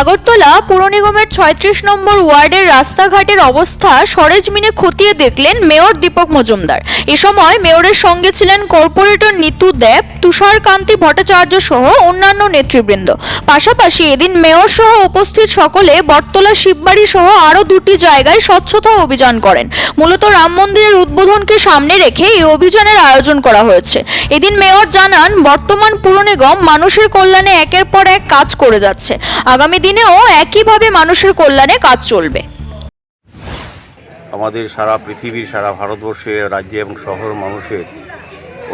আগরতলা পুর নিগমের ছয়ত্রিশ নম্বর ওয়ার্ডের রাস্তাঘাটের অবস্থা সরেজমিনে খতিয়ে দেখলেন মেয়র দীপক মজুমদার। এ সময় মেয়রের সঙ্গে ছিলেন কর্পোরেটর নিতু দেব, তুষারকান্তি ভট্টাচার্য সহ অন্যান্য নেতৃবৃন্দ। পাশাপাশি এদিন মেয়র সহ উপস্থিত সকলে বটতলা শিববাড়ি সহ আরও দুটি জায়গায় স্বচ্ছতা অভিযান করেন। মূলত রাম মন্দিরের উদ্বোধনকে সামনে রেখে এই অভিযানের আয়োজন করা হয়েছে। এদিন মেয়র জানান, বর্তমান পুর নিগম মানুষের কল্যাণে একের পর এক কাজ করে যাচ্ছে। আগামী দিনেও একইভাবে মানুষের কল্যাণে কাজ চলবে। আমাদের সারা পৃথিবীর, সারা ভারতবর্ষে রাজ্যে এবং শহর মানুষের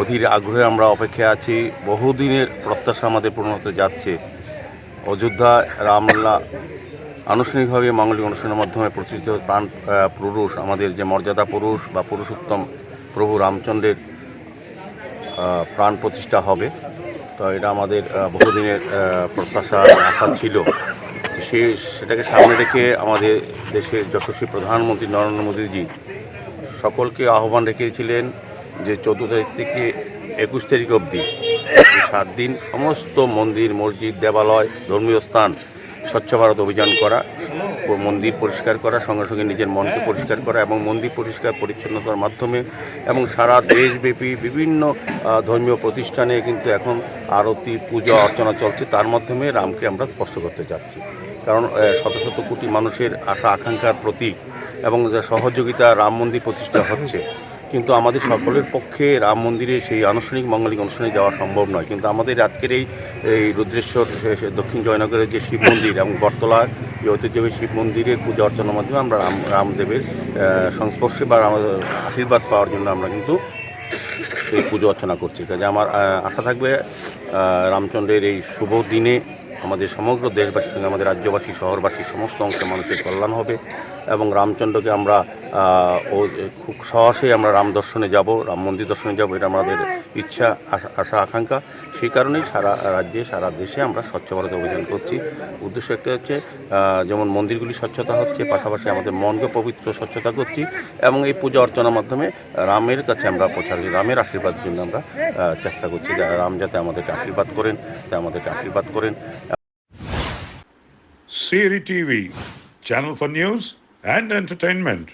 অধীর আগ্রহে আমরা অপেক্ষায় আছি। বহুদিনের প্রত্যাশা আমাদের পূর্ণ হতে যাচ্ছে। অযোধ্যা রামলা আনুষ্ঠানিকভাবে মাঙ্গলিক অনুষ্ঠানের মাধ্যমে প্রতিষ্ঠিত প্রাণ পুরুষ, আমাদের যে মর্যাদা পুরুষ বা পুরুষোত্তম প্রভু রামচন্দ্রের প্রাণ প্রতিষ্ঠা হবে। তো এটা আমাদের বহুদিনের প্রত্যাশা আশা ছিল। সে, সেটাকে সামনে রেখে আমাদের দেশের যশস্বী প্রধানমন্ত্রী নরেন্দ্র মোদীজি সকলকে আহ্বান রেখেছিলেন যে চোদ্দ তারিখ থেকে একুশ তারিখ অবধি সাত দিন সমস্ত মন্দির, মসজিদ, দেবালয়, ধর্মীয় স্থান স্বচ্ছ ভারত অভিযান করা মন্দির পরিষ্কার করা, সঙ্গে সঙ্গে নিজের মনকে পরিষ্কার করা এবং মন্দির পরিষ্কার পরিচ্ছন্নতার মাধ্যমে এবং সারা দেশব্যাপী বিভিন্ন ধর্মীয় প্রতিষ্ঠানে কিন্তু এখন আরতি, পূজা, অর্চনা চলছে। তার মাধ্যমে রামকে আমরা স্পর্শ করতে যাচ্ছি। কারণ শত শত কোটি মানুষের আশা, আকাঙ্ক্ষার প্রতীক এবং সহযোগিতা রাম মন্দির প্রতিষ্ঠা হচ্ছে। কিন্তু আমাদের সকলের পক্ষে রাম মন্দিরে সেই আনুষ্ঠানিক মঙ্গলিক অনুষ্ঠানে যাওয়া সম্ভব নয়। কিন্তু আমাদের আজকের এই এই রুদ্রেশ্বর দক্ষিণ জয়নগরের যে শিব মন্দির এবং বটতলা যে ঐতিহ্যবাহী শিব মন্দিরের পূজা অর্চনার মাধ্যমে আমরা রাম, রামদেবের সংস্পর্শে বা আশীর্বাদ পাওয়ার জন্য আমরা কিন্তু এই পুজো অর্চনা করছি। কাজে আমার আশা থাকবে রামচন্দ্রের এই শুভ দিনে আমাদের সমগ্র দেশবাসীর সঙ্গে, আমাদের রাজ্যবাসী, শহরবাসী, সমস্ত অংশের মানুষের কল্যাণ হবে এবং রামচন্দ্রকে আমরা ও খুব সহসেই আমরা রাম দর্শনে যাব রাম মন্দির দর্শনে যাব এটা আমাদের ইচ্ছা আশা- আকাঙ্ক্ষা। সেই কারণেই সারা রাজ্যে সারা দেশে আমরা স্বচ্ছ ভারত অভিযান করছি। উদ্দেশ্য একটা হচ্ছে যেমন মন্দিরগুলি স্বচ্ছতা হচ্ছে পাশাপাশি আমাদের মনকে পবিত্র স্বচ্ছতা করছি এবং এই পূজা অর্চনার মাধ্যমে রামের কাছে আমরা পৌঁছাচ্ছি রামের আশীর্বাদের জন্য আমরা চেষ্টা করছি যে রাম যাতে আমাদেরকে আশীর্বাদ করেন যাতে আমাদেরকে আশীর্বাদ করেন। Siri TV, channel for news and entertainment.